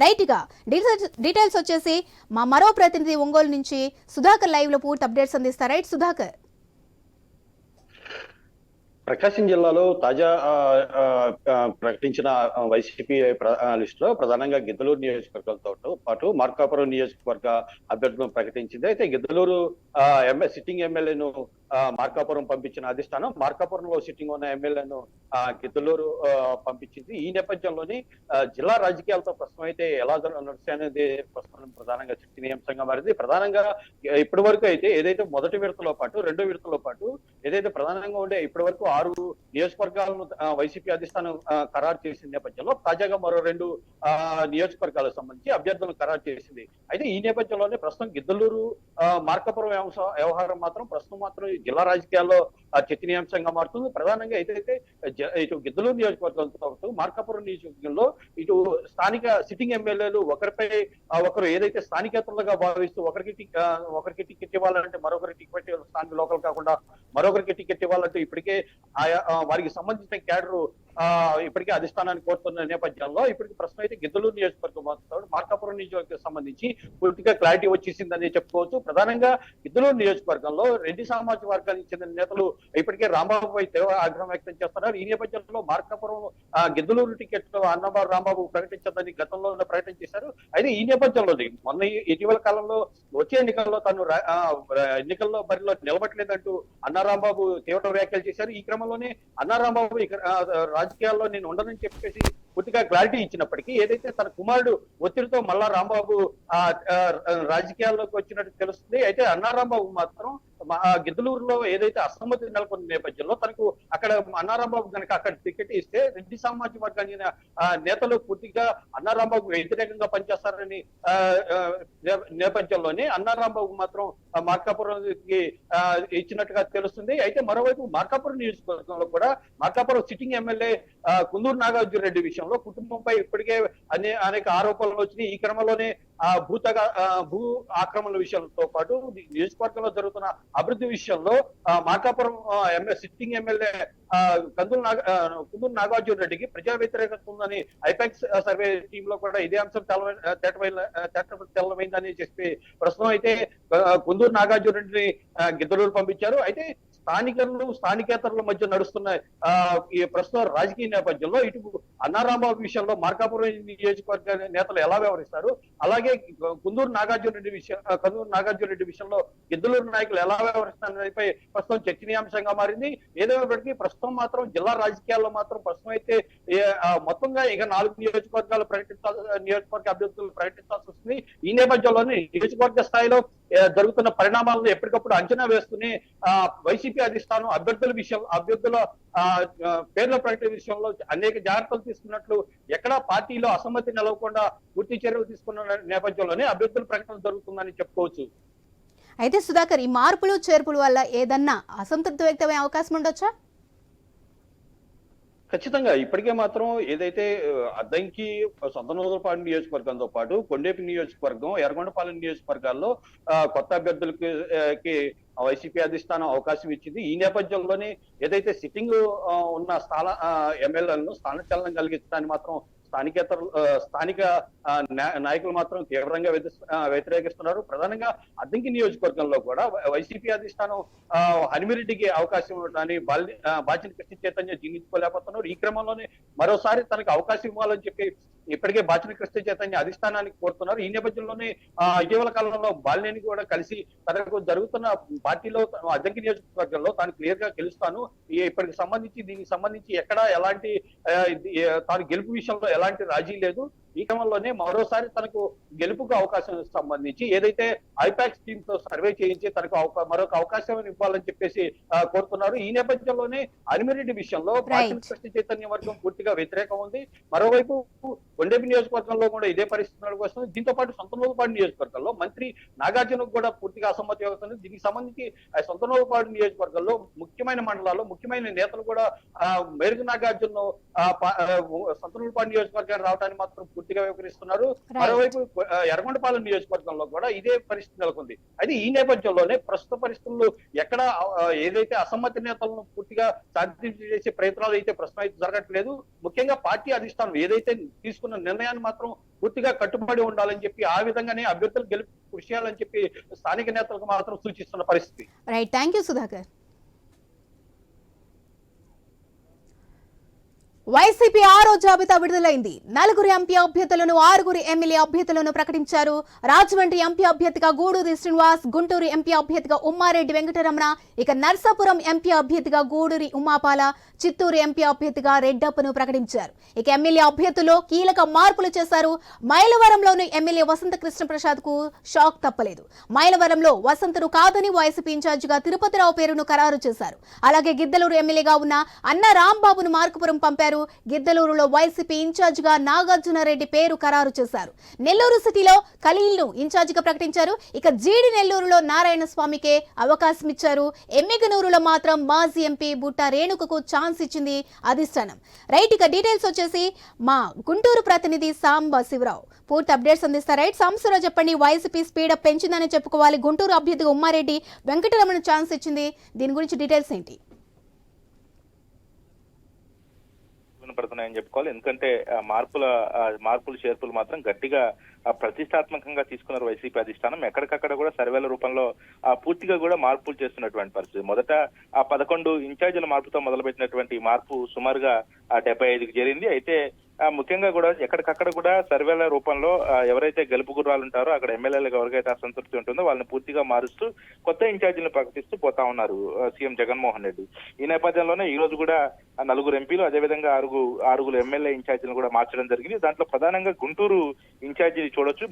Right ఇక details details వచ్చేసి మా మరో ప్రతినిధి ఒంగోలు నుంచి సుధాకర్ లైవ్లో పూర్తి అప్డేట్స్ అందిస్తారు. రైట్ సుధాకర్. ప్రకాశం జిల్లాలో తాజా ప్రకటించిన వైసీపీ లిస్ట్లో ప్రధానంగా గిద్దలూరు నియోజకవర్గంతో పాటు మార్కాపురం నియోజకవర్గ అభ్యర్థులను ప్రకటించింది. అయితే గిద్దలూరు ఎంఎల్ సిట్టింగ్ ఎమ్మెల్యేను మార్కాపురం పంపించిన అధిష్టానం. మార్కాపురంలో సిట్టింగ్ ఉన్న ఎమ్మెల్యేను గిద్దలూరు ఆ, పంపించింది. ఈ నేపథ్యంలోని జిల్లా రాజకీయాలతో ప్రస్తుతం అయితే ఎలా నడుస్తాయి అనేది ప్రస్తుతం ప్రధానంగా చర్చనీయాంశంగా మారింది. ప్రధానంగా ఇప్పటి వరకు అయితే ఏదైతే మొదటి విడతలో పాటు రెండో విడతలో పాటు ఏదైతే ప్రధానంగా ఉండే ఇప్పటి వరకు ఆరు నియోజకవర్గాలను వైసీపీ అధిష్టానం ఖరారు చేసిన నేపథ్యంలో తాజాగా మరో రెండు ఆ, నియోజకవర్గాలకు సంబంధించి అభ్యర్థులను ఖరారు చేసింది. అయితే ఈ నేపథ్యంలోనే ప్రస్తుతం గిద్దలూరు ఆ, మార్కాపురం వ్యవహారం మాత్రం ప్రస్తుతం మాత్రం జిల్లా రాజకీయాల్లో ఆ, చర్చనీయాంశంగా మారుతుంది. ప్రధానంగా ఏదైతే ఇటు గిద్దలూరు నియోజకవర్గంతో పాటు మార్కాపురం నియోజకవర్గంలో ఇటు స్థానిక సిట్టింగ్ ఎమ్మెల్యేలు ఒకరిపై ఆ, ఒకరు ఏదైతే స్థానికేతరులుగా భావిస్తూ ఒకరికి ఒకరికి టికెట్ ఇవ్వాలంటే మరొకరికి టికెట్ స్థానిక లోకల్ కాకుండా మరొకరికి టికెట్ ఇవ్వాలంటే ఇప్పటికే ఆయా వారికి సంబంధించిన క్యాడరు ఇప్పటికే అధిష్టానాన్ని కోరుతున్న నేపథ్యంలో ఇప్పటికి ప్రశ్న అయితే గిద్దలూరు నియోజకవర్గం మాత్రం మార్కాపురం నియోజకవర్గం సంబంధించి పూర్తిగా క్లారిటీ వచ్చేసిందని చెప్పుకోవచ్చు. ప్రధానంగా గిద్దలూరు నియోజకవర్గంలో రెడ్డి సామాజిక వర్గానికి చెందిన నేతలు ఇప్పటికే రాంబాబుపై తీవ్ర ఆగ్రహం వ్యక్తం చేస్తున్నారు. ఈ నేపథ్యంలో మార్కాపురం గిద్దలూరు టికెట్ అన్నబాబు రాంబాబు ప్రకటించదని గతంలో ప్రకటన చేశారు. అయితే ఈ నేపథ్యంలో మొన్న ఇటీవల కాలంలో వచ్చే ఎన్నికల్లో తను ఎన్నికల్లో బరిలో నిలబట్టలేదంటూ అన్నారాంబాబు తీవ్ర వ్యాఖ్యలు చేశారు. ఈ క్రమంలోనే అన్నారాంబాబు ఇక్కడ రాజకీయాల్లో నేను ఉండనని చెప్పేసి పూర్తిగా క్లారిటీ ఇచ్చినప్పటికీ ఏదైతే తన కుమారుడు ఒత్తిడితో మళ్ళా రాంబాబు ఆ రాజకీయాల్లోకి వచ్చినట్టు తెలుస్తుంది అయితే అన్నారాంబాబు మాత్రం గిద్దలూరులో ఏదైతే అసమ్మతి నెలకొన్న నేపథ్యంలో తనకు అక్కడ అన్నారాంబాబు కనుక అక్కడ టికెట్ ఇస్తే రెడ్డి సామాజిక వర్గానికి ఆ, నేతలు పూర్తిగా అన్నారాంబాబు వ్యతిరేకంగా పనిచేస్తారని నేపథ్యంలోనే అన్నారాంబాబు మాత్రం మార్కాపురంకి ఇచ్చినట్టుగా తెలుస్తుంది. అయితే మరోవైపు మార్కాపురం నియోజకవర్గంలో కూడా మార్కాపురం సిట్టింగ్ ఎమ్మెల్యే కుందూరు నాగార్జున రెడ్డి విషయంలో కుటుంబంపై ఇప్పటికే అనే అనేక ఆరోపణలు వచ్చినాయి. ఈ క్రమంలోనే భూతగా భూ ఆక్రమణల విషయంతో పాటు నియోజకవర్గంలో జరుగుతున్న అభివృద్ధి విషయంలో మార్కాపురం ఆ, సిట్టింగ్ ఎమ్మెల్యే కందుల నాగ కుందూరు నాగార్జున రెడ్డికి ప్రజా వ్యతిరేకత ఉందని ఐపాక్స్ సర్వే టీమ్లో కూడా ఇదే అంశం తేటమైన- తేట- తెల్లమైందని చెప్పి ప్రస్తుతం అయితే కుందూరు నాగార్జున రెడ్డిని ఆ, గిద్దలూరు పంపించారు. అయితే స్థానికులు స్థానికేతరుల మధ్య నడుస్తున్న ఈ ప్రస్తుత రాజకీయ నేపథ్యంలో ఇటు అన్నారాంబాబు విషయంలో మార్కాపురం నియోజకవర్గ నేతలు ఎలా వ్యవహరిస్తారు? అలాగే కుందూరు నాగార్జున రెడ్డి విషయం కందూరు నాగార్జున రెడ్డి విషయంలో ఇద్దరు నాయకులు ఎలా వ్యవహరిస్తారనేపై ప్రస్తుతం చర్చనీయాంశంగా మారింది. ఏదైనప్పటికీ ప్రస్తుతం మాత్రం జిల్లా రాజకీయాల్లో మాత్రం ప్రస్తుతం అయితే మొత్తంగా ఇక నాలుగు నియోజకవర్గాలు ప్రకటించాల్సి నియోజకవర్గ అభ్యర్థులు ప్రకటించాల్సి వస్తుంది. ఈ నేపథ్యంలోనే నియోజకవర్గ స్థాయిలో జరుగుతున్న పరిణామాలను ఎప్పటికప్పుడు అంచనా వేస్తూనే ఆ, వైసీపీ అధిష్టానం అభ్యర్థుల విషయం అభ్యర్థుల ఆ, పేర్ల ప్రకటన విషయంలో అనేక జాగ్రత్తలు తీసుకున్నట్లు ఎక్కడా పార్టీలో అసమ్మతి నిలవకుండా పూర్తి చర్యలు తీసుకున్న నేపథ్యంలోనే అభ్యర్థుల ప్రకటన జరుగుతుందని చెప్పుకోవచ్చు. అయితే సుధాకర్ ఈ మార్పులు చేర్పుల వల్ల ఏదన్నా అసంతృప్తి వ్యక్తమయ్యే అవకాశం ఉండొచ్చా? ఖచ్చితంగా. ఇప్పటికే మాత్రం ఏదైతే అద్దంకి సొంతనూరుపాడు నియోజకవర్గంతో పాటు కొండేపి నియోజకవర్గం ఎర్రగొండపాలెం నియోజకవర్గాల్లో కొత్త అభ్యర్థులకి వైసీపీ అధిష్టానం అవకాశం ఇచ్చింది. ఈ నేపథ్యంలోనే ఏదైతే సిట్టింగ్ ఉన్న స్థాన ఎమ్మెల్యేలను స్థానచలనం కలిగించడాన్ని మాత్రం స్థానికేతర స్థానిక నాయకులు మాత్రం తీవ్రంగా వ్యతిరేకిస్తున్నారు. ప్రధానంగా అద్దంకి నియోజకవర్గంలో కూడా వైసీపీ అధిష్టానం హనిమిరెడ్డికి అవకాశం ఇవ్వడాన్ని బాల్య ఆ, బాచిన కృష్ణ చైతన్య జీర్ణించుకోలేకపోతున్నారు. ఈ క్రమంలోనే మరోసారి తనకు అవకాశం ఇవ్వాలని చెప్పి ఇప్పటికే బాచిన కృష్ణ చైతన్య అధిష్టానానికి కోరుతున్నారు. ఈ నేపథ్యంలోనే ఇటీవల కాలంలో బాలినేని కూడా కలిసి తనకు జరుగుతున్న పార్టీలో అద్దంకి నియోజకవర్గంలో తాను క్లియర్గా గెలుస్తాను ఇప్పటికి సంబంధించి దీనికి సంబంధించి ఎక్కడ ఎలాంటి తాను గెలుపు విషయంలో ఎలాంటి రాజీ లేదు. ఈ క్రమంలోనే మరోసారి తనకు గెలుపుకు అవకాశం సంబంధించి ఏదైతే ఐపాక్స్ టీమ్తో సర్వే చేయించి తనకు మరొక అవకాశం ఇవ్వాలని చెప్పేసి కోరుతున్నారు. ఈ నేపథ్యంలోనే అనిమిరెడ్డి విషయంలో కృష్ణ చైతన్య వర్గం పూర్తిగా వ్యతిరేకం ఉంది. మరోవైపు కొండేపి నియోజకవర్గంలో కూడా ఇదే పరిస్థితి వస్తుంది దీంతో పాటు సొంతనూరుపాడు నియోజకవర్గంలో మంత్రి నాగార్జునకు కూడా పూర్తిగా అసమ్మతి అవుతుంది. దీనికి సంబంధించి ఆ సొంతనూరుపాడు నియోజకవర్గంలో ముఖ్యమైన మండలాల్లో ముఖ్యమైన నేతలు కూడా మేరుగు నాగార్జున సొంతనూరుపాడు నియోజకవర్గానికి రావడానికి మాత్రం వివరిస్తున్నారు. Right. మరోవైపు ఎర్రగొండపాలెం నియోజకవర్గంలో కూడా ఇదే పరిస్థితి నెలకొంది. అయితే ఈ నేపథ్యంలోనే ప్రస్తుత పరిస్థితుల్లో ఎక్కడ ఏదైతే అసమ్మతి నేతలను పూర్తిగా సాధ్యం చేసే ప్రయత్నాలు అయితే ప్రస్తుతం అయితే జరగట్లేదు. ముఖ్యంగా పార్టీ అధిష్టానం ఏదైతే తీసుకున్న నిర్ణయాన్ని మాత్రం పూర్తిగా కట్టుబడి ఉండాలని చెప్పి ఆ విధంగానే అభ్యర్థులు గెలుపు కృషి చేయాలని చెప్పి స్థానిక నేతలకు మాత్రం సూచిస్తున్న పరిస్థితి. Right thank you Sudhakar YCP ఆరో జాబితా విడుదలైంది. నలుగురు ఎంపీ అభ్యర్థులను ఆరుగురు ఎమ్మెల్యే అభ్యర్థులను ప్రకటించారు. రాజమండ్రి ఎంపీ అభ్యర్థిగా గూడూరి శ్రీనివాస్ గుంటూరు ఎంపీ అభ్యర్థిగా ఉమ్మారెడ్డి వెంకటరమణ ఇక నర్సాపురం ఎంపీ అభ్యర్థిగా గూడూరి ఉమాపాల చిత్తూరు ఎంపీ అభ్యర్థిగా రెడ్డప్పను ప్రకటించారు. ఇక ఎమ్మెల్యే అభ్యర్థుల్లో కీలక మార్పులు చేశారు. మైలవరంలోని ఎమ్మెల్యే వసంత కృష్ణ ప్రసాద్కు షాక్ తప్పలేదు. మైలవరంలో వసంతను కాదని వైసీపీ ఇన్ఛార్జిగా తిరుపతిరావు పేరును ఖరారు చేశారు. అలాగే గిద్దలూరు ఎమ్మెల్యేగా ఉన్న అన్న రాంబాబును మార్కుపురం పంపారు. గిద్దలూరులో వైసీపీ ఇన్ఛార్జిగా నాగార్జునరెడ్డి పేరు ఖరారు చేశారు. నెల్లూరు సిటీలో ఖలీల్ను ఇన్ఛార్జిగా ప్రకటించారు. ఇక జీడి నెల్లూరులో నారాయణ స్వామికే అవకాశం ఇచ్చారు. ఎమ్మిగనూరులో మాత్రం మాజీ ఎంపీ బుట్ట రేణుకకు ఛాన్స్ ఇచ్చింది అధిష్టానం. రైట్ ఇక డీటెయిల్స్ వచ్చేసి మా గుంటూరు ప్రతినిధి సాంబ శివరావు. పూర్తి అప్డేట్స్ అందిస్తారు. రైట్ సాంబశివరావు చెప్పండి వైసీపీ స్పీడప్ పెంచిందని చెప్పుకోవాలి. గుంటూరు అభ్యర్థిగా ఉమ్మారెడ్డి వెంకటరమణ ఛాన్స్ ఇచ్చింది. దీని గురించి డీటెయిల్స్ ఏంటి? పడుతున్నాయని చెప్పుకోవాలి. ఎందుకంటే మార్పుల మార్పులు చేర్పులు మాత్రం గట్టిగా ప్రతిష్టాత్మకంగా తీసుకున్నారు వైసీపీ అధిష్టానం. ఎక్కడికక్కడ కూడా సర్వేల రూపంలో ఆ, పూర్తిగా కూడా మార్పులు చేస్తున్నటువంటి పరిస్థితి. మొదట ఆ పదకొండు ఇన్ఛార్జీల మార్పుతో మొదలుపెట్టినటువంటి మార్పు సుమారుగా ఆ, డెబ్బై ఐదుకు చేరింది. అయితే ముఖ్యంగా కూడా ఎక్కడికక్కడ కూడా సర్వేల రూపంలో ఎవరైతే గెలుపు గుర్రాలు ఉంటారో అక్కడ ఎమ్మెల్యేలకు ఎవరికైతే అసంతృప్తి ఉంటుందో వాళ్ళని పూర్తిగా మారుస్తూ కొత్త ఇన్ఛార్జీలను ప్రకటిస్తూ పోతా ఉన్నారు సీఎం జగన్మోహన్ రెడ్డి. ఈ నేపథ్యంలోనే ఈ రోజు కూడా నలుగురు ఎంపీలు అదేవిధంగా ఆరుగు ఆరుగురు ఎమ్మెల్యే ఇన్ఛార్జీలను కూడా మార్చడం జరిగింది. దాంట్లో ప్రధానంగా గుంటూరు ఇన్ఛార్జీని చూడొచ్చు.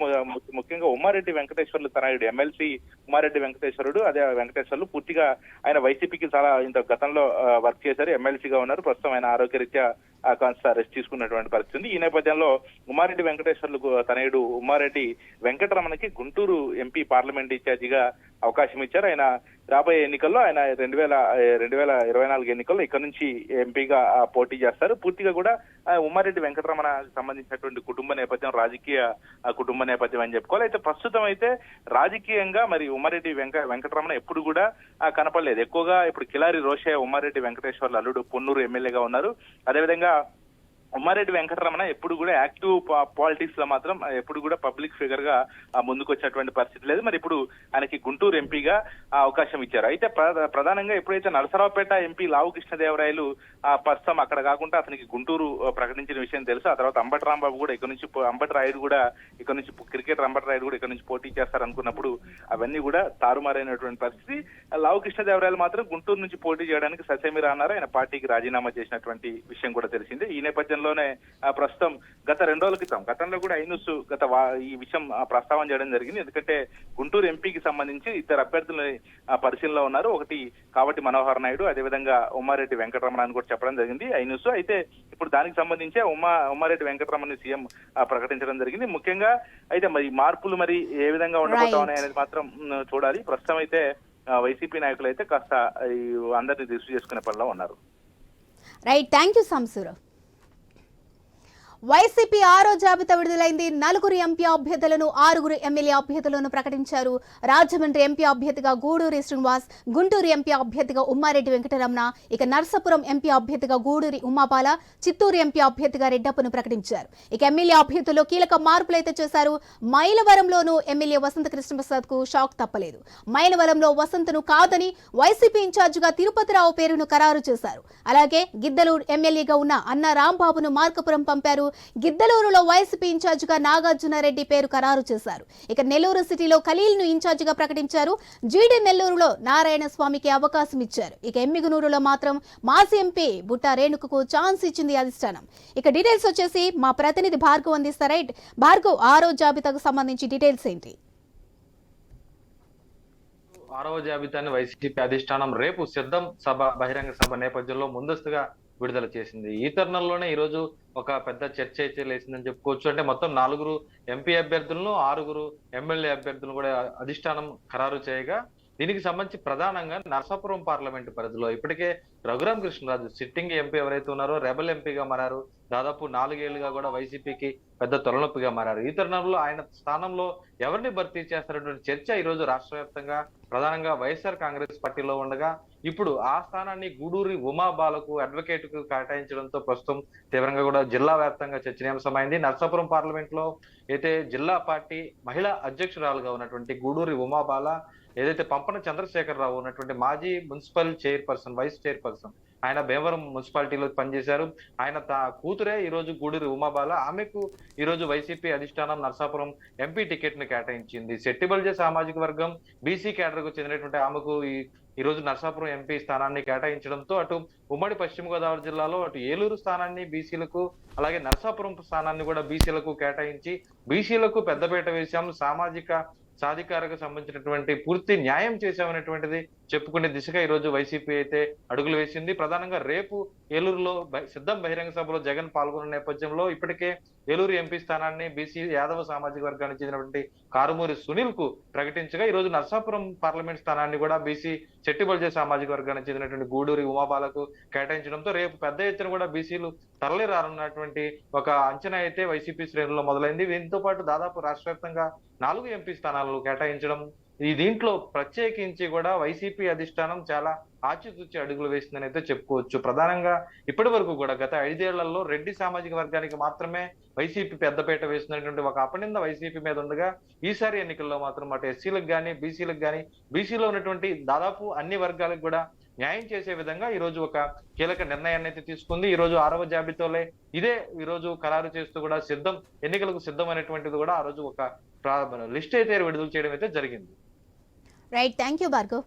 ముఖ్యంగా ఉమ్మారెడ్డి వెంకటేశ్వర్లు తనయుడు ఎమ్మెల్సీ ఉమ్మారెడ్డి వెంకటేశ్వరుడు అదే వెంకటేశ్వర్లు పూర్తిగా ఆయన వైసీపీకి చాలా ఇంత గతంలో వర్క్ చేశారు ఎమ్మెల్సీగా ఉన్నారు. ప్రస్తుతం ఆయన ఆరోగ్యరీత్యా కాస్త రెస్ట్ తీసుకున్నటువంటి పరిస్థితి ఉంది. ఈ నేపథ్యంలో ఉమారెడ్డి వెంకటేశ్వర్లకు తనయుడు ఉమారెడ్డి వెంకటరమణకి గుంటూరు ఎంపీ పార్లమెంట్ ఇన్ఛార్జిగా అవకాశం ఇచ్చారు. ఆయన రాబోయే ఎన్నికల్లో ఆయన రెండు వేల రెండు వేల ఇరవై నాలుగు ఎన్నికల్లో ఇక్కడ నుంచి ఎంపీగా పోటీ చేస్తారు. పూర్తిగా కూడా ఉమ్మారెడ్డి వెంకటరమణ సంబంధించినటువంటి కుటుంబ నేపథ్యం రాజకీయ కుటుంబ నేపథ్యం అని చెప్పుకోవాలి. అయితే ప్రస్తుతం అయితే రాజకీయంగా మరి ఉమ్మారెడ్డి వెంక వెంకటరమణ ఎప్పుడు కూడా కనపడలేదు. ఎక్కువగా ఇప్పుడు కిలారి రోషయ్య ఉమ్మారెడ్డి వెంకటేశ్వర్లు అల్లుడు పొన్నూరు ఎమ్మెల్యేగా ఉన్నారు. అదేవిధంగా ఉమ్మారెడ్డి వెంకటరమణ ఎప్పుడు కూడా యాక్టివ్ పాలిటిక్స్లో మాత్రం ఎప్పుడు కూడా పబ్లిక్ ఫిగర్గా ముందుకు వచ్చేటువంటి పరిస్థితి లేదు. మరి ఇప్పుడు ఆయనకి గుంటూరు ఎంపీగా అవకాశం ఇచ్చారు. అయితే ప్రధానంగా ఎప్పుడైతే నరసరావుపేట ఎంపీ లావు కృష్ణదేవరాయలు ఆ, ప్రస్తుతం అక్కడ కాకుండా అతనికి గుంటూరు ప్రకటించిన విషయం తెలుసు. ఆ తర్వాత అంబటి రాంబాబు కూడా ఇక్కడ నుంచి అంబటి రాయుడు కూడా ఇక్కడ నుంచి క్రికెటర్ అంబటి రాయుడు కూడా ఇక్కడ నుంచి పోటీ చేస్తారు అనుకున్నప్పుడు అవన్నీ కూడా తారుమారైనటువంటి పరిస్థితి. లావు కృష్ణదేవరాయలు మాత్రం గుంటూరు నుంచి పోటీ చేయడానికి ససేమిరా అన్నారు. ఆయన పార్టీకి రాజీనామా చేసినటువంటి విషయం కూడా తెలిసిందే. ఈ నేపథ్యంలోనే ప్రస్తుతం గత రెండు రోజుల క్రితం గతంలో కూడా ఐన్యూస్ గత ఈ విషయం ప్రస్తావన చేయడం జరిగింది. ఎందుకంటే గుంటూరు ఎంపీకి సంబంధించి ఇద్దరు అభ్యర్థులు పరిశీలనలో ఉన్నారు. ఒకటి కావటి మనోహర్ నాయుడు అదేవిధంగా ఉమ్మారెడ్డి వెంకటరమణ అని కూడా చెప్పడం జరిగింది ఐన్యూస్ అయితే ఇప్పుడు దానికి సంబంధించే ఉమ్మా ఉమ్మారెడ్డి వెంకటరమణ సీఎం ప్రకటించడం జరిగింది. ముఖ్యంగా అయితే మరి మార్పులు మరి ఏ విధంగా ఉండబోతా Right. ఉన్నాయి అనేది మాత్రం చూడాలి. ప్రస్తుతం అయితే వైసీపీ నాయకులు అయితే కాస్త అందరినీ రిసీవ్ చేసుకునే పనిలో ఉన్నారు. Right thank you Sambasivarao YCP ఆరో జాబితా విడుదలైంది. నలుగురు ఎంపీ అభ్యర్థులను ఆరుగురు ఎమ్మెల్యే అభ్యర్థులను ప్రకటించారు. రాజమండ్రి ఎంపీ అభ్యర్థిగా గూడూరి శ్రీనివాస్ గుంటూరు ఎంపీ అభ్యర్థిగా ఉమ్మారెడ్డి వెంకటరమణ ఇక నర్సాపురం ఎంపీ అభ్యర్థిగా గూడూరి ఉమ్మాపాల చిత్తూరు ఎంపీ అభ్యర్థిగా రెడ్డప్పను ప్రకటించారు. ఇక ఎమ్మెల్యే అభ్యర్థుల్లో కీలక మార్పులైతే చేశారు. మైలవరంలోనూ ఎమ్మెల్యే వసంత కృష్ణప్రసాద్కు షాక్ తప్పలేదు. మైలవరంలో వసంతను కాదని వైసీపీ ఇన్ఛార్జిగా తిరుపతిరావు పేరును ఖరారు చేశారు. అలాగే గిద్దలూరు ఎమ్మెల్యేగా ఉన్న అన్న రాంబాబును మార్కపురం పంపారు. గిద్దలూరులో వైసీపీ ఇన్ఛార్జిగా నాగార్జునారెడ్డి పేరు ఖరారు చేశారు. ఇక నెల్లూరు సిటీలో ఖలీల్ను ఇన్ఛార్జిగా ప్రకటించారు. జీడీ నెల్లూరులో నారాయణ స్వామికి అవకాశం ఇచ్చారు. ఇక ఎమ్మిగునూరులో మాత్రం మాజీ ఎంపీ బుట్టా రేణుకకు ఛాన్స్ ఇచ్చింది అధిష్టానం. ఇక డీటెయిల్స్ వచ్చేసి మా ప్రతినిధి భార్గవ్ అందిస్తా రైట్ భార్గవ్ ఆరో జాబితాకు సంబంధించి డీటెయిల్స్ ఏంటి? ఆరవ జాబితాని వైసీపీ అధిష్టానం రేపు సిద్ధం సభ బహిరంగ సభ నేపథ్యంలో ముందస్తుగా విడుదల చేసింది. ఈ తరుణంలోనే ఈరోజు ఒక పెద్ద చర్చ అయితే లేచిందని చెప్పుకోవచ్చు. అంటే మొత్తం నాలుగురు ఎంపీ అభ్యర్థులను ఆరుగురు ఎమ్మెల్యే అభ్యర్థులను కూడా అధిష్టానం ఖరారు చేయగా దీనికి సంబంధించి ప్రధానంగా నరసాపురం పార్లమెంటు పరిధిలో ఇప్పటికే రఘురామ్ కృష్ణరాజు సిట్టింగ్ ఎంపీ ఎవరైతే ఉన్నారో రెబల్ ఎంపీగా మారారు. దాదాపు నాలుగేళ్ళుగా కూడా వైసీపీకి పెద్ద తొలనొప్పిగా మారారు. ఈ తరుణంలో ఆయన స్థానంలో ఎవరిని భర్తీ చేస్తారనేటువంటి చర్చ ఈ రోజు రాష్ట్ర వ్యాప్తంగా ప్రధానంగా వైఎస్ఆర్ కాంగ్రెస్ పార్టీలో ఉండగా ఇప్పుడు ఆ స్థానాన్ని గూడూరి ఉమాబాలకు అడ్వకేట్కు కేటాయించడంతో ప్రస్తుతం తీవ్రంగా కూడా జిల్లా వ్యాప్తంగా చర్చనీయాంశమైంది. నర్సాపురం పార్లమెంట్లో అయితే జిల్లా పార్టీ మహిళా అధ్యక్షురాలుగా ఉన్నటువంటి గూడూరి ఉమాబాల ఏదైతే పంపన చంద్రశేఖరరావు ఉన్నటువంటి మాజీ మున్సిపల్ చైర్పర్సన్ వైస్ చైర్పర్సన్ ఆయన భీమవరం మున్సిపాలిటీలో పనిచేశారు. ఆయన తా కూతురే ఈరోజు గూడూరు ఉమాబాల. ఆమెకు ఈరోజు వైసీపీ అధిష్టానం నర్సాపురం ఎంపీ టికెట్ను కేటాయించింది సెట్టిబల్జే సామాజిక వర్గం బీసీ కేడర్కు చెందినటువంటి ఆమెకు ఈ ఈ రోజు నర్సాపురం ఎంపీ స్థానాన్ని కేటాయించడంతో అటు ఉమ్మడి పశ్చిమ గోదావరి జిల్లాలో అటు ఏలూరు స్థానాన్ని బీసీలకు అలాగే నర్సాపురం స్థానాన్ని కూడా బీసీలకు కేటాయించి బీసీలకు పెద్దపీట వేశాం. సామాజిక సాధికారకు సంబంధించినటువంటి పూర్తి న్యాయం చేశామనేటువంటిది చెప్పుకునే దిశగా ఈ రోజు వైసీపీ అయితే అడుగులు వేసింది. ప్రధానంగా రేపు ఏలూరులో బ- సిద్ధం బహిరంగ సభలో జగన్ పాల్గొన్న నేపథ్యంలో ఇప్పటికే ఏలూరు ఎంపీ స్థానాన్ని బీసీ యాదవ సామాజిక వర్గానికి చెందినటువంటి కారుమూరి సునీల్కు ప్రకటించగా ఈ రోజు నర్సాపురం పార్లమెంట్ స్థానాన్ని కూడా బీసీ చెట్టిబల్జే సామాజిక వర్గానికి చెందినటువంటి గూడూరి ఉమాబాలకు కేటాయించడంతో రేపు పెద్ద ఎత్తున కూడా బీసీలు తరలి రానున్నటువంటి ఒక అంచనా అయితే వైసీపీ శ్రేణుల్లో మొదలైంది. దీంతో పాటు దాదాపు రాష్ట్ర వ్యాప్తంగా నాలుగు ఎంపీ స్థానాలు కేటాయించడం ఈ దీంట్లో ప్రత్యేకించి కూడా వైసీపీ అధిష్టానం చాలా ఆచితూచి అడుగులు వేసిందని అయితే చెప్పుకోవచ్చు. ప్రధానంగా ఇప్పటి వరకు కూడా గత ఐదేళ్ళలో రెడ్డి సామాజిక వర్గానికి మాత్రమే వైసీపీ పెద్దపేట వేసినటువంటి ఒక అపనింద వైసీపీ మీద ఉండగా ఈసారి ఎన్నికల్లో మాత్రం అటు ఎస్సీలకు కానీ బీసీలకు కానీ బీసీలో ఉన్నటువంటి దాదాపు అన్ని వర్గాలకు కూడా న్యాయం చేసే విధంగా ఈ రోజు ఒక కీలక నిర్ణయాన్ని అయితే తీసుకుంది. ఈ రోజు ఆరవ జాబితాలే ఇదే ఈ రోజు ఖరారు చేస్తూ కూడా సిద్ధం ఎన్నికలకు సిద్ధం అనేటువంటిది కూడా ఆ రోజు ఒక లిస్ట్ అయితే విడుదల చేయడం అయితే జరిగింది. Right thank you Bhargav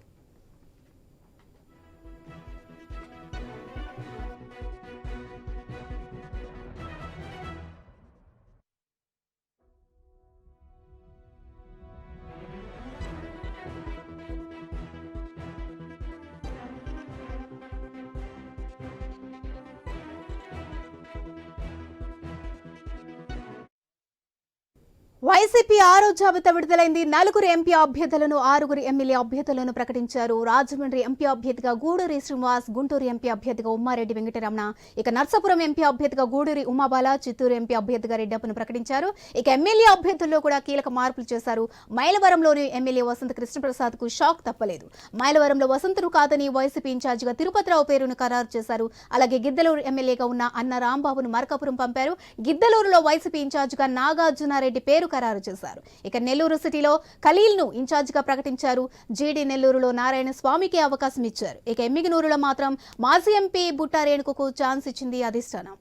YCP ఆరో జాబితా విడుదలైంది. నలుగురు ఎంపీ అభ్యర్థులను ఆరుగురు ఎమ్మెల్యే అభ్యర్థులను ప్రకటించారు. రాజమండ్రి ఎంపీ అభ్యర్థిగా గూడూరి శ్రీనివాస్ గుంటూరు ఎంపీ అభ్యర్థిగా ఉమ్మారెడ్డి వెంకటరమణ ఇక నర్సాపురం ఎంపీ అభ్యర్థిగా గూడూరి ఉమాబాల చిత్తూరు ఎంపీ అభ్యర్థిగా రెడ్డప్పను ప్రకటించారు. ఇక ఎమ్మెల్యే అభ్యర్థుల్లో కూడా కీలక మార్పులు చేశారు. మైలవరంలోని ఎమ్మెల్యే వసంత కృష్ణప్రసాద్కు షాక్ తప్పలేదు. మైలవరంలో వసంతను కాదని వైసీపీ ఇన్ఛార్జిగా తిరుపతిరావు పేరును ఖరారు చేశారు. అలాగే గిద్దలూరు ఎమ్మెల్యేగా ఉన్న అన్న రాంబాబును మార్కాపురం పంపారు. గిద్దలూరులో వైసీపీ ఇన్ఛార్జిగా నాగార్జునారెడ్డి పేరు ఖరారు చేశారు. ఇక నెల్లూరు సిటీలో ఖలీల్ను ఇన్ఛార్జిగా ప్రకటించారు. జీడీ నెల్లూరులో నారాయణ స్వామికి అవకాశం ఇచ్చారు. ఇక ఎమ్మిగనూరులో మాత్రం మాజీ ఎంపీ బుట్టారేణుకు ఛాన్స్ ఇచ్చింది అధిష్టానం.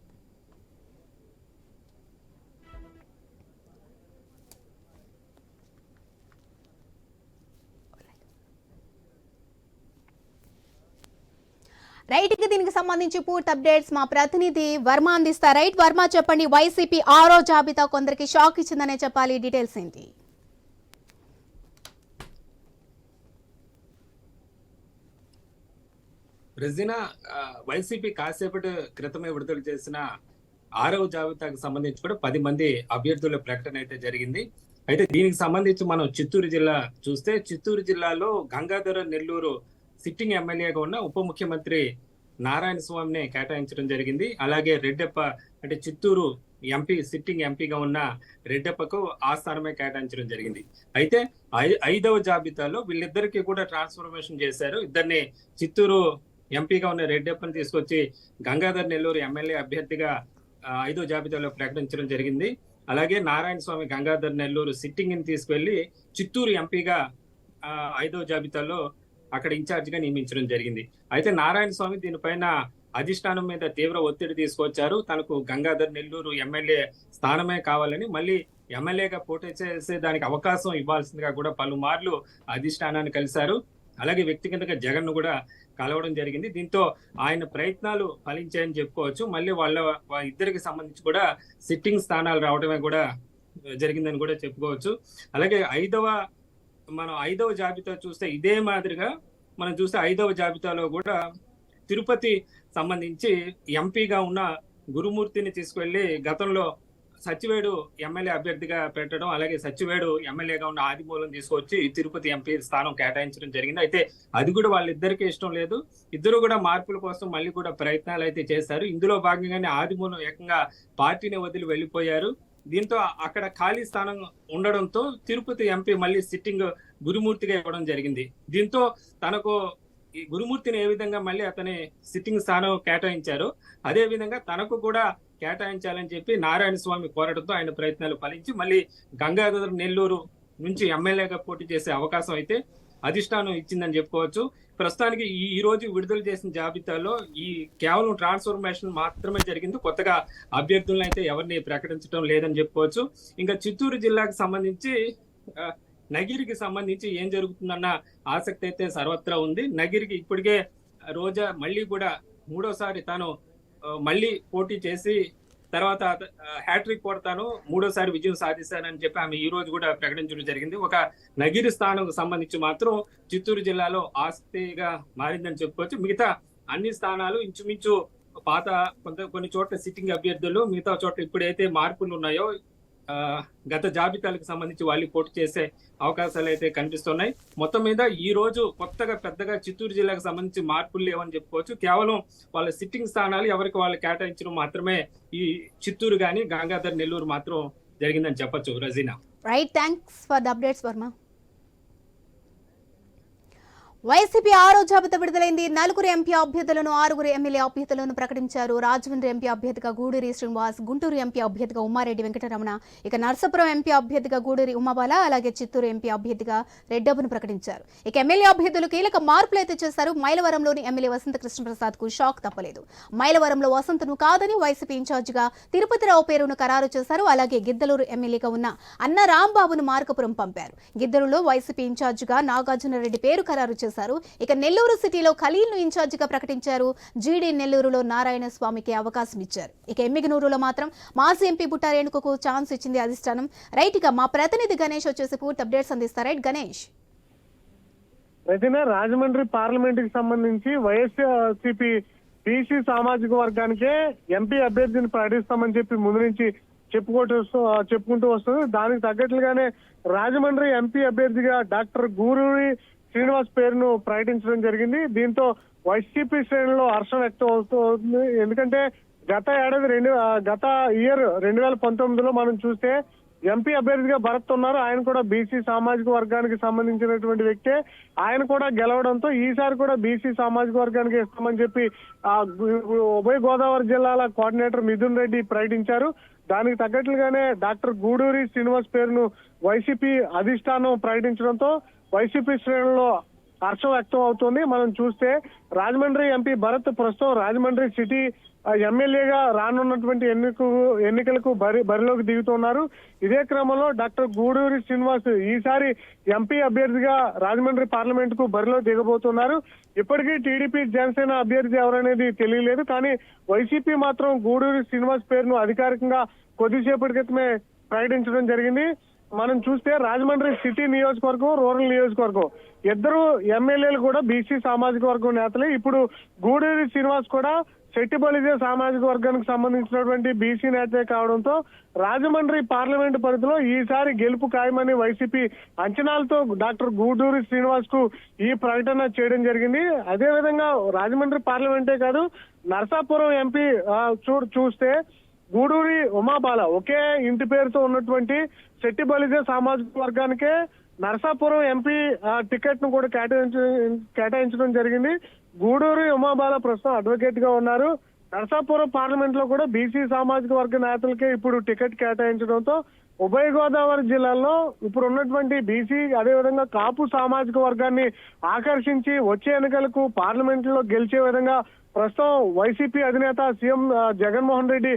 రైట్కి దీనికి సంబంధించి పూర్తి అప్డేట్స్ మా ప్రతినిధి వర్మ అందిస్తా రైట్ వర్మ చెప్పండి వైసీపీ ఆరో జాబితా కొందరికి షాక్ ఇచ్చిందనే చెప్పాలి. డీటెయిల్స్ ఏంటి? రెజినా వైసీపీ కాసేపటి క్రితమే విడుదల చేసిన ఆరవ జాబితాకు సంబంధించి కూడా పది మంది అభ్యర్థుల ప్రకటన అయితే జరిగింది. అయితే దీనికి సంబంధించి మనం చిత్తూరు జిల్లా చూస్తే చిత్తూరు జిల్లాలో గంగాధర నెల్లూరు సిట్టింగ్ ఎమ్మెల్యేగా ఉన్న ఉప ముఖ్యమంత్రి నారాయణ స్వామిని కేటాయించడం జరిగింది. అలాగే రెడ్డప్ప అంటే చిత్తూరు ఎంపీ సిట్టింగ్ ఎంపీగా ఉన్న రెడ్డప్పకు ఆ స్థానమే కేటాయించడం జరిగింది. అయితే ఐ- ఐదవ జాబితాలో వీళ్ళిద్దరికి కూడా ట్రాన్స్ఫర్మేషన్ చేశారు. ఇద్దరిని చిత్తూరు ఎంపీగా ఉన్న రెడ్డప్పని తీసుకొచ్చి గంగాధర్ నెల్లూరు ఎమ్మెల్యే అభ్యర్థిగా ఐదో జాబితాలో ప్రకటించడం జరిగింది. అలాగే నారాయణ స్వామి గంగాధర్ నెల్లూరు సిట్టింగ్ని తీసుకెళ్ళి చిత్తూరు ఎంపీగా ఐదో జాబితాలో అక్కడ ఇన్ఛార్జ్గా నియమించడం జరిగింది. అయితే నారాయణ స్వామి దీనిపైన అధిష్టానం మీద తీవ్ర ఒత్తిడి తీసుకొచ్చారు. తనకు గంగాధర్ నెల్లూరు ఎమ్మెల్యే స్థానమే కావాలని మళ్ళీ ఎమ్మెల్యేగా పోటీ చేసే దానికి అవకాశం ఇవ్వాల్సిందిగా కూడా పలుమార్లు అధిష్టానాన్ని కలిశారు. అలాగే వ్యక్తిగతంగా జగన్ను కూడా కలవడం జరిగింది. దీంతో ఆయన ప్రయత్నాలు ఫలించాయని చెప్పుకోవచ్చు. మళ్ళీ వాళ్ళ ఇద్దరికి సంబంధించి కూడా సిట్టింగ్ స్థానాలు రావడమే కూడా జరిగిందని కూడా చెప్పుకోవచ్చు. అలాగే ఐదవ మనం ఐదవ జాబితా చూస్తే ఇదే మాదిరిగా మనం చూస్తే ఐదవ జాబితాలో కూడా తిరుపతి సంబంధించి ఎంపీగా ఉన్న గురుమూర్తిని తీసుకువెళ్ళి గతంలో సచివేడు ఎమ్మెల్యే అభ్యర్థిగా పెట్టడం అలాగే సచివేడు ఎమ్మెల్యేగా ఉన్న ఆదిమూలం తీసుకొచ్చి తిరుపతి ఎంపీ స్థానం కేటాయించడం జరిగింది. అయితే అది కూడా వాళ్ళిద్దరికీ ఇష్టం లేదు. ఇద్దరు కూడా మార్పుల కోసం మళ్ళీ కూడా ప్రయత్నాలు అయితే చేశారు. ఇందులో భాగంగానే ఆదిమూలం ఏకంగా పార్టీని వదిలి వెళ్ళిపోయారు. దీంతో అక్కడ ఖాళీ స్థానం ఉండడంతో తిరుపతి ఎంపీ మళ్ళీ సిట్టింగ్ గురుమూర్తిగా ఇవ్వడం జరిగింది. దీంతో తనకు ఈ గురుమూర్తిని ఏ విధంగా మళ్ళీ అతని సిట్టింగ్ స్థానం కేటాయించారు అదే విధంగా తనకు కూడా కేటాయించాలని చెప్పి నారాయణ స్వామి కోరడంతో ఆయన ప్రయత్నాలు ఫలించి మళ్ళీ గంగాధర్ నెల్లూరు నుంచి ఎమ్మెల్యేగా పోటీ చేసే అవకాశం అయితే అధిష్టానం ఇచ్చిందని చెప్పుకోవచ్చు. ప్రస్తుతానికి ఈ ఈ రోజు విడుదల చేసిన జాబితాలో ఈ కేవలం ట్రాన్స్ఫర్మేషన్ మాత్రమే జరిగింది. కొత్తగా అభ్యర్థులను అయితే ఎవరిని ప్రకటించడం లేదని చెప్పుకోవచ్చు. ఇంకా చిత్తూరు జిల్లాకు సంబంధించి నగిరికి సంబంధించి ఏం జరుగుతుందన్న ఆసక్తి అయితే సర్వత్రా ఉంది. నగిరికి ఇప్పటికే రోజా మళ్ళీ కూడా మూడోసారి తాను మళ్ళీ పోటీ చేసి తర్వాత హ్యాట్రిక్ కొడతాను మూడోసారి విజయం సాధిస్తానని చెప్పి ఆమె ఈ రోజు కూడా ప్రకటించడం జరిగింది. ఒక నగిరి స్థానం సంబంధించి మాత్రం చిత్తూరు జిల్లాలో ఆస్తిగా మారిందని చెప్పుకోవచ్చు. మిగతా అన్ని స్థానాలు ఇంచుమించు పాత కొంత కొన్ని చోట్ల సిట్టింగ్ అభ్యర్థులు మిగతా చోట్ల ఇప్పుడైతే మార్పులు ఉన్నాయో గత జాబితాలకు సంబంధించి వాళ్ళు పోటీ చేసే అవకాశాలు అయితే కనిపిస్తున్నాయి. మొత్తం మీద ఈ రోజు కొత్తగా పెద్దగా చిత్తూరు జిల్లాకు సంబంధించి మార్పులు లేవని చెప్పుకోవచ్చు. కేవలం వాళ్ళ సిట్టింగ్ స్థానాలు ఎవరికి వాళ్ళు కేటాయించడం మాత్రమే ఈ చిత్తూరు కానీ గంగాధర్ నెల్లూరు మాత్రం జరిగిందని చెప్పొచ్చు. Rajina. Right thanks for the updates Varma YCP ఆరో జాబితా విడుదలైంది. నలుగురు ఎంపీ అభ్యర్థులను ఆరుగురు ఎమ్మెల్యే అభ్యర్థులను ప్రకటించారు. రాజమండ్రి ఎంపీ అభ్యర్థిగా గూడూరి శ్రీనివాస్ గుంటూరు ఎంపీ అభ్యర్థిగా ఉమ్మారెడ్డి వెంకటరమణ ఇక నర్సాపురం ఎంపీ అభ్యర్థిగా గూడూరి ఉమాబాల అలాగే చిత్తూరు ఎంపీ అభ్యర్థిగా రెడ్డబ్బును ప్రకటించారు. ఇక ఎమ్మెల్యే అభ్యర్థులు కీలక మార్పులు అయితే చేశారు. మైలవరంలోని ఎమ్మెల్యే వసంత కృష్ణప్రసాద్కు షాక్ తప్పలేదు. మైలవరంలో వసంతను కాదని వైసీపీ ఇన్ఛార్జిగా తిరుపతిరావు పేరును ఖరారు చేశారు. అలాగే గిద్దలూరు ఎమ్మెల్యేగా ఉన్న అన్న రాంబాబును మార్కపురం పంపారు. గిద్దలూరులో వైసీపీ ఇన్ఛార్జిగా నాగార్జున రెడ్డి పేరు ఖరారు చేశారు. ఇక నెల్లూరు సిటీలో ఖలీల్ను ఇన్ఛార్జిగా ప్రకటించారు. జీడీ నెల్లూరులో నారాయణ స్వామికి అవకాశం ఇచ్చారు. ఇక ఎమ్మిగనూరులో మాత్రం మాజీ ఎంపీ బుట్టారేణుకు ఛాన్స్ ఇచ్చింది అధిష్టానం. రైట్ ఇక మా ప్రతినిధి గణేష్ వచ్చేసి పూర్తి అప్డేట్స్ అందిస్తారు. రైట్ గణేష్. రచన రాజమండ్రి పార్లమెంట్కి సంబంధించి వైఎస్ఆర్సీపీ బీసీ సామాజిక వర్గానికే ఎంపీ అభ్యర్థిని ప్రకటిస్తామని చెప్పి ముందు నుంచి చెప్పుకుంటూ చెప్పుకుంటూ వస్తుంది. దానికి తగ్గట్లుగానే రాజమండ్రి ఎంపీ అభ్యర్థిగా డాక్టర్ గూరూరి శ్రీనివాస్ పేరును ప్రకటించడం జరిగింది. దీంతో వైసీపీ శ్రేణుల్లో హర్షం వ్యక్తం అవుతుంది ఎందుకంటే గత ఏడాది రెండు గత ఇయర్ రెండు వేల పంతొమ్మిదిలో మనం చూస్తే ఎంపీ అభ్యర్థిగా భరత్ ఉన్నారు ఆయన కూడా బీసీ సామాజిక వర్గానికి సంబంధించినటువంటి వ్యక్తే. ఆయన కూడా గెలవడంతో ఈసారి కూడా బీసీ సామాజిక వర్గానికి ఇస్తామని చెప్పి ఆ ఉభయ గోదావరి జిల్లాల కోఆర్డినేటర్ మిథున్ రెడ్డి ప్రకటించారు. దానికి తగ్గట్లుగానే డాక్టర్ గూడూరి శ్రీనివాస్ పేరును వైసీపీ అధిష్టానం ప్రకటించడంతో వైసీపీ శ్రేణుల్లో హర్షం వ్యక్తం అవుతుంది. మనం చూస్తే రాజమండ్రి ఎంపీ భరత్ ప్రస్తుతం రాజమండ్రి సిటీ ఎమ్మెల్యేగా రానున్నటువంటి ఎన్నికకు ఎన్నికలకు బరి బరిలోకి దిగుతున్నారు. ఇదే క్రమంలో డాక్టర్ గూడూరి శ్రీనివాస్ ఈసారి ఎంపీ అభ్యర్థిగా రాజమండ్రి పార్లమెంట్కు బరిలో దిగబోతున్నారు. ఇప్పటికీ టీడీపీ జనసేన అభ్యర్థి ఎవరనేది తెలియలేదు. కానీ వైసీపీ మాత్రం గూడూరి శ్రీనివాస్ పేరును అధికారికంగా కొద్దిసేపటి క్రితమే ప్రకటించడం జరిగింది. మనం చూస్తే రాజమండ్రి సిటీ నియోజకవర్గం రూరల్ నియోజకవర్గం. ఇద్దరు ఎమ్మెల్యేలు కూడా బీసీ సామాజిక వర్గం నేతలే. ఇప్పుడు గూడూరి శ్రీనివాస్ కూడా శెట్టిబలిజే సామాజిక వర్గానికి సంబంధించినటువంటి బీసీ నేతే కావడంతో రాజమండ్రి పార్లమెంట్ పరిధిలో ఈసారి గెలుపు ఖాయమని వైసీపీ అంచనాలతో డాక్టర్ గూడూరి శ్రీనివాస్కు ఈ ప్రకటన చేయడం జరిగింది. అదే విధంగా రాజమండ్రి పార్లమెంటే కాదు నరసాపురం ఎంపీ చూ చూస్తే గూడూరి ఉమాబాల ఒకే ఇంటి పేరుతో ఉన్నటువంటి శెట్టి బలిజే సామాజిక వర్గానికే నరసాపురం ఎంపీ టికెట్ను కూడా కేటాయించ కేటాయించడం జరిగింది. గూడూరి ఉమాబాల ప్రస్తుతం అడ్వకేట్గా ఉన్నారు. నరసాపురం పార్లమెంట్లో కూడా బీసీ సామాజిక వర్గ నేతలకే ఇప్పుడు టికెట్ కేటాయించడంతో ఉభయ గోదావరి జిల్లాలో ఇప్పుడు ఉన్నటువంటి బీసీ అదేవిధంగా కాపు సామాజిక వర్గాన్ని ఆకర్షించి వచ్చే ఎన్నికలకు పార్లమెంట్లో గెలిచే విధంగా ప్రస్తుతం వైసీపీ అధినేత సీఎం జగన్మోహన్ రెడ్డి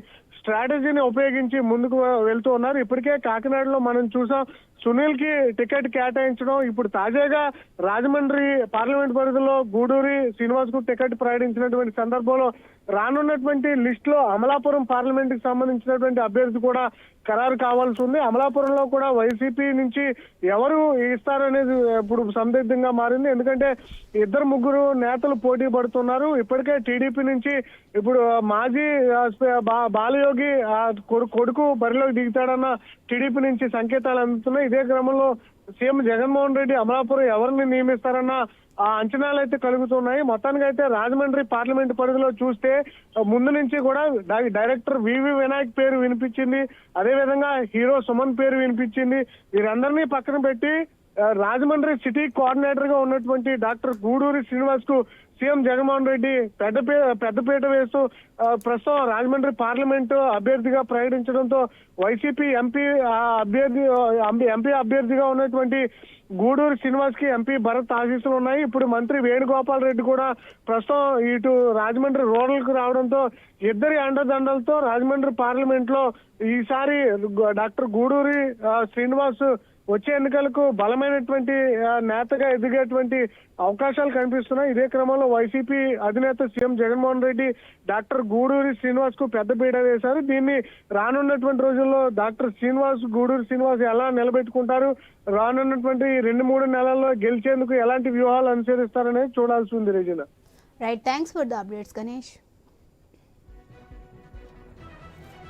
స్ట్రాటజీని ఉపయోగించి ముందుకు వెళ్తూ ఉన్నారు. ఇప్పటికే కాకినాడలో మనం చూసాం సునీల్కి టికెట్ కేటాయించడం ఇప్పుడు తాజాగా రాజమండ్రి పార్లమెంట్ పరిధిలో గూడూరి శ్రీనివాస్కు టికెట్ ప్రకటించినటువంటి సందర్భంలో రానున్నటువంటి లిస్ట్లో అమలాపురం పార్లమెంట్కి సంబంధించినటువంటి అభ్యర్థి కూడా ఖరారు కావాల్సి ఉంది. అమలాపురంలో కూడా వైసీపీ నుంచి ఎవరు ఇస్తారనేది ఇప్పుడు సందిగ్ధంగా మారింది. ఎందుకంటే ఇద్దరు ముగ్గురు నేతలు పోటీ పడుతున్నారు. ఇప్పటికే టీడీపీ నుంచి ఇప్పుడు మాజీ బా- బాలయోగి కొడు- కొడుకు బరిలోకి దిగుతాడన్న టీడీపీ నుంచి సంకేతాలు అందుతున్నాయి. ఇదే క్రమంలో సీఎం జగన్మోహన్ రెడ్డి అమలాపురం ఎవరిని నియమిస్తారన్న ఆ అంచనాలు అయితే కలుగుతున్నాయి. మొత్తానికి అయితే రాజమండ్రి పార్లమెంట్ పరిధిలో చూస్తే ముందు నుంచి కూడా డైరెక్టర్ వివి వినాయక్ పేరు వినిపించింది. అదే విధంగా హీరో సుమన్ పేరు వినిపించింది. వీరందరినీ పక్కన పెట్టి రాజమండ్రి సిటీ కోఆర్డినేటర్గా ఉన్నటువంటి డాక్టర్ గూడూరి శ్రీనివాస్కు సీఎం జగన్మోహన్ రెడ్డి పెద్ద పెద్దపీట వేస్తూ ప్రస్తుతం రాజమండ్రి పార్లమెంటు అభ్యర్థిగా ప్రకటించడంతో వైసీపీ ఎంపీ అభ్యర్థి ఎంపీ అభ్యర్థిగా ఉన్నటువంటి గూడూరు శ్రీనివాస్కి ఎంపీ భరత్ ఆశీస్సులు ఉన్నాయి. ఇప్పుడు మంత్రి వేణుగోపాల్ రెడ్డి కూడా ప్రస్తుతం ఇటు రాజమండ్రి రూరల్కు రావడంతో ఇద్దరి అండదండలతో రాజమండ్రి పార్లమెంట్లో ఈసారి డాక్టర్ గూడూరి శ్రీనివాస్ వచ్చే ఎన్నికలకు బలమైనటువంటి నేతగా ఎదిగేటువంటి అవకాశాలు కనిపిస్తున్నాయి. ఇదే క్రమంలో వైసీపీ అధినేత సీఎం జగన్మోహన్ రెడ్డి డాక్టర్ గూడూరి శ్రీనివాస్కు పెద్ద పీట వేశారు. దీన్ని రానున్నటువంటి రోజుల్లో డాక్టర్ శ్రీనివాస్ గూడూరి శ్రీనివాస్ ఎలా నిలబెట్టుకుంటారు? రానున్నటువంటి రెండు మూడు నెలల్లో గెలిచేందుకు ఎలాంటి వ్యూహాలు అనుసరిస్తారనేది చూడాల్సి ఉంది right thanks for the updates Ganesh